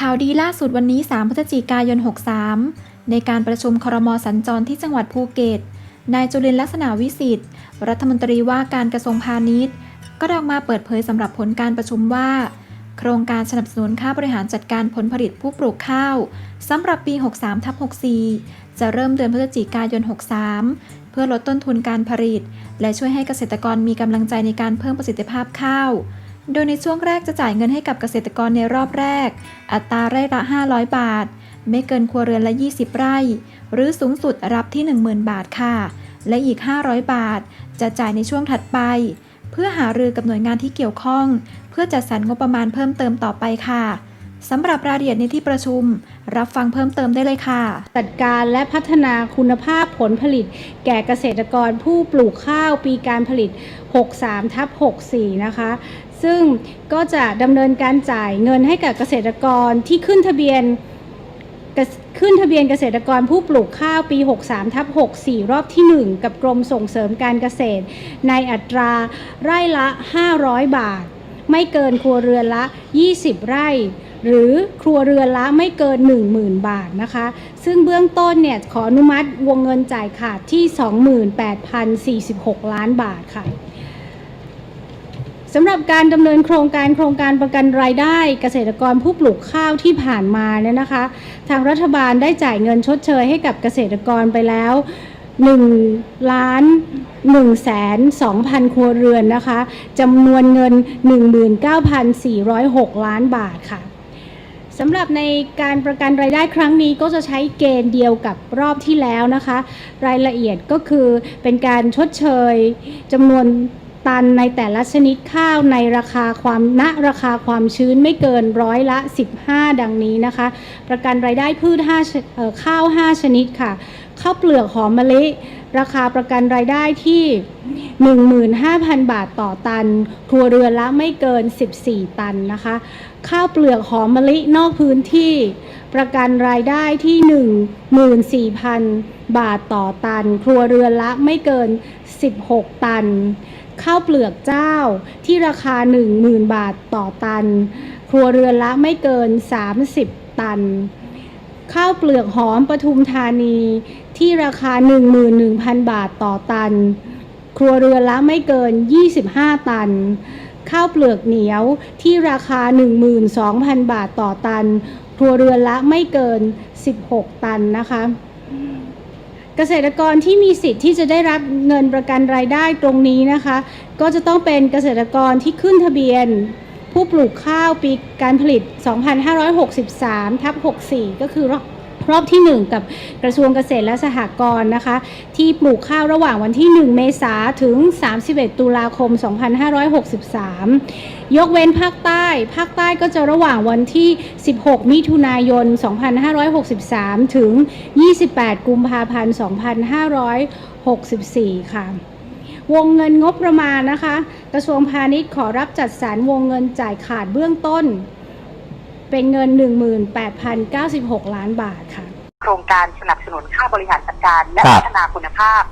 ข่าวดีล่าสุดวันนี้ 3 พฤศจิกายน 63 ในการประชุมครมสัญจรที่จังหวัดภูเก็ต นายจุลินลักษณะวิสิทธิ์ รัฐมนตรีว่าการกระทรวงพาณิชย์ ก็ออกมาเปิดเผยสำหรับผลการประชุมว่า โครงการสนับสนุนค่าบริหารจัดการผลผลิตผู้ปลูกข้าวสำหรับปี 63ทับ64 จะเริ่มเดือนพฤศจิกายน 63 เพื่อลดต้นทุนการผลิต และช่วยให้เกษตรกรมีกำลังใจในการเพิ่มประสิทธิภาพข้าว โดยในช่วงแรกจะจ่ายเงินให้กับเกษตรกรในรอบแรก อัตราไร่ละ 500 บาท ไม่เกินครัวเรือนละ 20 ไร่ หรือสูงสุดรับที่ 10,000 บาทค่ะ และอีก 500 บาท จะจ่ายในช่วงถัดไป เพื่อหารือกับหน่วยงานที่เกี่ยวข้อง เพื่อจัดสรรงบประมาณเพิ่มเติมต่อไปค่ะสำหรับรายละเอียดในที่ประชุม รับฟังเพิ่มเติมได้เลยค่ะ จัดการและพัฒนาคุณภาพผลผลิต แก่เกษตรกรผู้ปลูกข้าวปีการผลิต 63ทับ64 นะคะ ซึ่งก็จะดำเนินการจ่ายเงินให้กับเกษตรกรที่ขึ้นทะเบียนขึ้นทะเบียนเกษตรกรผู้ปลูกข้าวปี 63ทับ64 รอบที่ 1 กับกรมส่งเสริมการเกษตร ในอัตราไร่ละ 500 บาท ไม่เกินครัวเรือนละ 20 ไร่ หรือครัวเรือนละไม่เกิน 10,000 บาทนะคะ ซึ่งเบื้องต้นเนี่ยขออนุมัติวงเงินจ่ายขาดที่ 28,046 ล้านบาทค่ะ สำหรับการดำเนินโครงการโครงการประกันรายได้เกษตรกรผู้ปลูกข้าวที่ผ่านมาเนี่ยนะคะ ทางรัฐบาลได้จ่ายเงินชดเชยให้กับเกษตรกรไปแล้ว1ล้าน1แสน2พันครัวเรือนนะคะจำนวนเงิน 19,406 ล้านบาทค่ะสำหรับในการประกันรายได้ครั้งนี้ก็จะใช้เกณฑ์เดียวกับรอบที่แล้วนะคะ รายละเอียดก็คือเป็นการชดเชยจำนวน ตันในแต่ละชนิดข้าวในราคาความณราคาความชื้นไม่เกินร้อยละ 15 ดังนี้นะคะ ประกันรายได้พืช5ข้าว 5 ชนิดค่ะข้าวเปลือกหอมมะลิราคาประกันรายได้ที่ 15,000 บาทต่อตัน ครัวเรือนละไม่เกิน 14 ตันนะคะ ข้าวเปลือกหอมมะลินอกพื้นที่ ประกันรายได้ที่ 14,000 บาทต่อตัน ครัวเรือนละไม่เกิน 16 ตัน ข้าวเปลือกเจ้าที่ราคา 10,000 บาทต่อตัน ครัวเรือนละไม่เกิน 30 ตัน ข้าวเปลือกหอมปทุมธานีที่ราคา 11,000 บาทต่อตัน ครัวเรือนละไม่เกิน 25 ตัน ข้าวเปลือกเหนียวที่ราคา 12,000 บาทต่อตัน ครัวเรือนละไม่เกิน 16 ตันนะคะ เกษตรกรที่มีสิทธิ์ที่จะได้รับเงินประกันรายได้ตรงนี้นะคะ ก็จะต้องเป็นเกษตรกรที่ขึ้นทะเบียน ผู้ปลูกข้าวปีการผลิต 2563ทับ64 ก็คือ รอบที่ 1 กับกระทรวงเกษตรและสหกรณ์นะคะ ที่ปลูกข้าวระหว่างวันที่ 1 เมษาถึง 31 ตุลาคม 2563 ยกเว้นภาคใต้ ภาคใต้ก็จะระหว่างวันที่ 16 มิถุนายน 2563 ถึง 28 กุมภาพันธ์ 2564 ค่ะวงเงินงบประมาณนะคะ กระทรวงพาณิชย์ขอรับจัดสรรวงเงินจ่ายขาดเบื้องต้น เป็นเงิน 18,096 ล้านบาทค่ะ โครงการสนับสนุนค่าบริหารจัดการ และครับพัฒนาคุณภาพ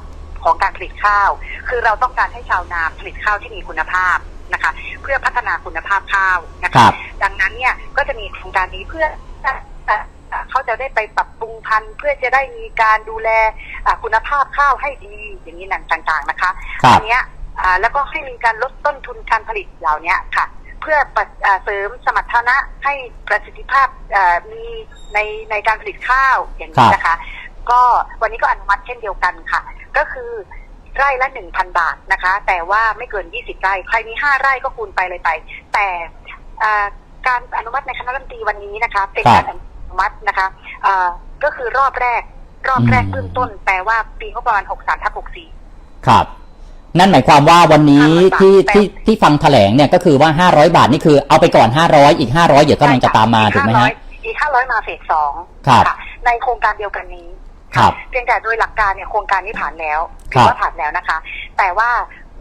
ของการผลิตข้าว คือเราต้องการให้ชาวนาผลิตข้าวที่มีคุณภาพนะคะเพื่อพัฒนาคุณภาพข้าวนะครัคะบดังนั้นเนี่ยก็จะมีโครงการนี้เพื่อเขาจะได้ไปปรับปรุงพันธุ์เพื่อจะได้มีการดูแลอ่าคุณภาพข้าวให้ดีอย่างนี้ต่างๆนะคะครับอันเนี้ยอ่าแล้วก็ให้มีการลดต้นทุนการผลิตเหล่านี้ค่ะเพื่อปะอ่าเสริมสมรรถนะให้ประสิทธิภาพอ่ามีในในการผลิตข้าวอย่างนี้นะคะ ก็วันนี้ก็อนุมัติเช่นเดียวกันค่ะ ก็คือไร่ละหนึ่งพันบาทนะคะ แต่ว่าไม่เกินยี่สิบไร่ ใครมีห้าไร่ก็คูณไปเลยไป แต่อ่าการอนุมัติในคณะรัฐมนตรีวันนี้นะคะ เป็นครับการอนุมัตินะคะอ่าก็คือรอบแรกรอบแรกอืมเบื้องต้นแปลว่าปีงบประมาณหกสามทับหกสี่ครับ นั่นหมายความว่าวันนี้500บาทที่แต่ที่ที่ฟังแถลงเนี่ยก็คือว่า 500 บาทนี่คือเอาไปก่อน 500 อีก 500 เดี๋ยวกำลังจะตามมาถูกไหมฮะ อีกห้าร้อยมาเฟสสองครับค่ะในโครงการเดียวกันนี้ครับเพียงแต่โดยหลักการเนี่ยโครงการนี้ผ่านแล้วคถืรัอบว่าผ่านแล้วนะคะ แต่ว่า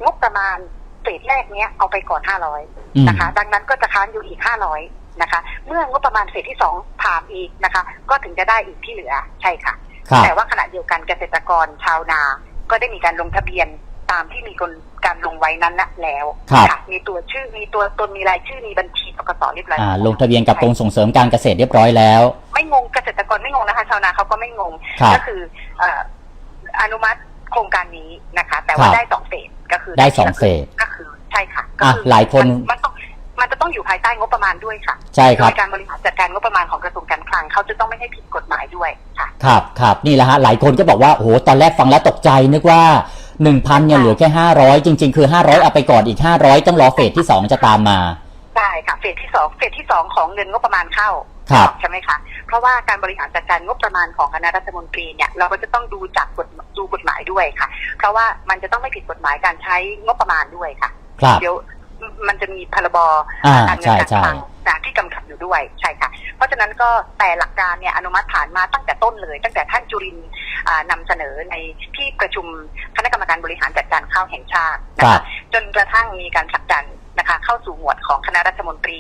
งบประมาณเฟสแรกเนี้ยเอาไปก่อนห้าร้อยอืม นะคะ ดังนั้นก็จะค้างอยู่อีกห้าร้อยนะคะ เมื่องบประมาณเฟสที่สองผ่านอีกนะคะ ก็ถึงจะได้อีกที่เหลือใช่ค่ะ ครับ แต่ว่าขณะเดียวกันเกษตรกรชาวนา ก็ได้มีการลงทะเบียน ตามที่มีคนการลงไว้นั้นนะแล้วครับค่ะมีตัวชื่อมีตัวตนมีรายชื่อมีบัญชีปกสเรียบร้อยอ่าลงทะเบียนกับกรมส่งเสริมการเกษตรเรียบร้อยแล้ว ไม่งงเกษตรกรไม่งงนะคะชาวนาเขาก็ไม่งงครับก็คือเอ่ออนุมัติโครงการนี้นะคะ แต่คว่ารับได้สองเฟสก็คือได้สองเฟสก็คือใช่ค่ะก็อะคือหลายคนมัมันต้องมันจะต้องอยู่ภายใต้งบประมาณด้วยค่ะใช่ครับโดยการบริหารจัดการงบประมาณของกระทรวงการคลังเขาจะต้องไม่ให้ผิดกฎหมายด้วยค่ะ ครับครับนี่แหละฮะหลายคนก็บอกว่าโอ้โหตอนแรกฟังแล้วตกใจนึกว่า 1,000เนี่ยเหลือแค่ 500 จริง ๆ คือ 500 เอาไปก่อนอีก 500 ต้องรอเฟสที่ 2 จะตามมา ได้ค่ะเฟสที่สองเฟสที่สองของเงินงบประมาณเข้าครับใช่ไหมคะเพราะว่าการบริหารจัดการงบประมาณของคณะรัฐมนตรีเนี่ยเราก็จะต้องดูจากกฎดูกฎหมายด้วยค่ะ เพราะว่ามันจะต้องไม่ผิดกฎหมายการใช้งบประมาณด้วยค่ะครับ เดี๋ยวมันจะมีพรบอ่าการเงินใช่การใช่คลังนะที่กำกับอยู่ด้วยใช่ค่ะเพ ราะฉะนั้นก็แต่หลักการเนี่ยอนุมัติผ่านมาตั้งแต่ต้นเลย ตั้งแต่ท่านจุรินทร์อ่านำเสนอในที่ประชุมคณะกรรมการบริหารจัดการข้าวแห่งชาตินะครัคะบจนกระทั่งมีการผลักดันนะคะเข้าสู่หมวดของคณะรัฐมนตรี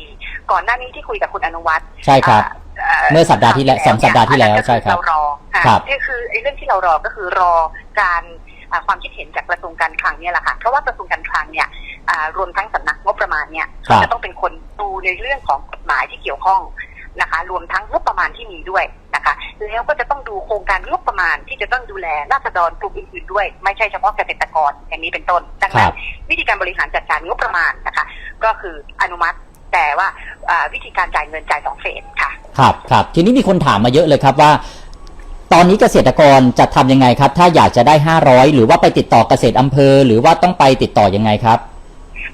ก่อนหน้านี้ที่คุยกับคุณอนุวัฒน์ใช่ครับอ่าเมื่อสัปดาห์ที่แล้วสองสัปดาห์ที่แล้วใช่ครับเรารอค่ะครับนี่คือไอ้เรื่องที่เรารอก็คือรอการอ่าความคิดเห็นจากกระทรวงการคลังเนี่ยแหละค่ะ เพราะว่ากระทรวงการคลังเนี่ยอ่ารวมทั้งสำนักงบประมาณเนี่ยครับจะต้องเป็นคนดูในเรื่องของกฎหมายที่เกี่ยวข้อง นะคะ รวมทั้งงบประมาณที่มีด้วยนะคะ แล้วก็จะต้องดูโครงการงบประมาณที่จะต้องดูแลราษฎรกลุ่มอื่นๆด้วย ไม่ใช่เฉพาะเกษตรกรอย่างนี้เป็นต้นดังครันั้นบวิธีการบริหารจัดการงบประมาณนะคะ ก็คืออนุมัติแต่ว่าอ่าวิธีการจ่ายเงินจ่ายสองเฟสค่ะ ครับครับทีนี้มีคนถามมาเยอะเลยครับว่า ตอนนี้เกษตรกรจะทำยังไงครับ ถ้าอยากจะได้ 500 หรือว่าไปติดต่อเกษตรอำเภอ หรือว่าต้องไปติดต่อยังไงครับ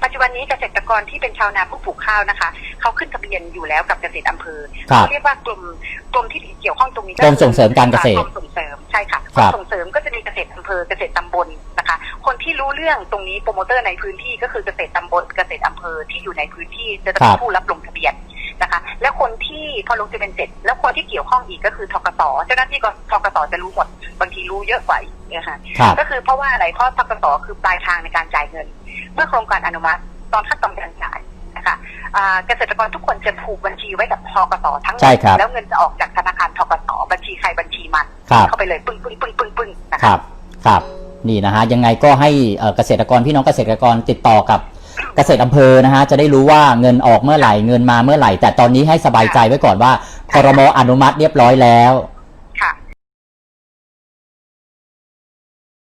ปัจจุบันนี้เกษตรกรที่เป็นชาวนาผู้ปลูกข้าวนะคะเขาขึ้นทะเบียนอยู่แล้วกับเกษตรอำเภอครับ เขาเรียกว่ากลุ่มกลุ่มที่เกี่ยวข้องตรงนี้กรมส่งเสริมการเกษตร กรมส่งเสริมใช่ค่ะกครรัมบ ส่งเสริมก็จะมีเกษตรอำเภอเกษตรตำบลนะคะ คนที่รู้เรื่องตรงนี้โปรโมเตอร์ในพื้นที่ก็คือเกษตรตำบลเกษตรอำเภอที่อยู่ในพื้นที่จะเป็นผู้รับลงทะเบียน นะคะ แล้วคนที่พอลงทะเบียนเสร็จ แล้วคนที่เกี่ยวข้องอีกก็คือทกสเจ้าหน้าที่กทกสจะรู้หมด บางทีรู้เยอะกว่าอีกนะคะครับก็คือเพราะว่าอะไรเพราะทกสคือปลายทางในการจ่ายเงิน เมื่อโครงการอนุมัติตอนขั้นตอนการจ่ายนะคะอ่าเกษตรกรทุกคนจะผูกบัญชีไว้กับทกสทั้งหมใช่ดครับแล้วเงินจะออกจากธนาคารทกสบัญชีใครบัญชีมันครับเข้าไปเลยปึ้งปึ้งปึ้งปึ้งปึ้งนะคคะรับครับนี่นะฮะยังไงก็ให้เอ่อเกษตรกรพี่น้องเกษตรกรติดต่อกับ เกษตรอำเภอนะฮะจะได้รู้ว่าเงินออกเมื่อไหร่เงินมาเมื่อไหร่ แต่ตอนนี้ให้สบายใจไว้ก่อนว่าคอรมออนุมัติเรียบร้อยแล้ว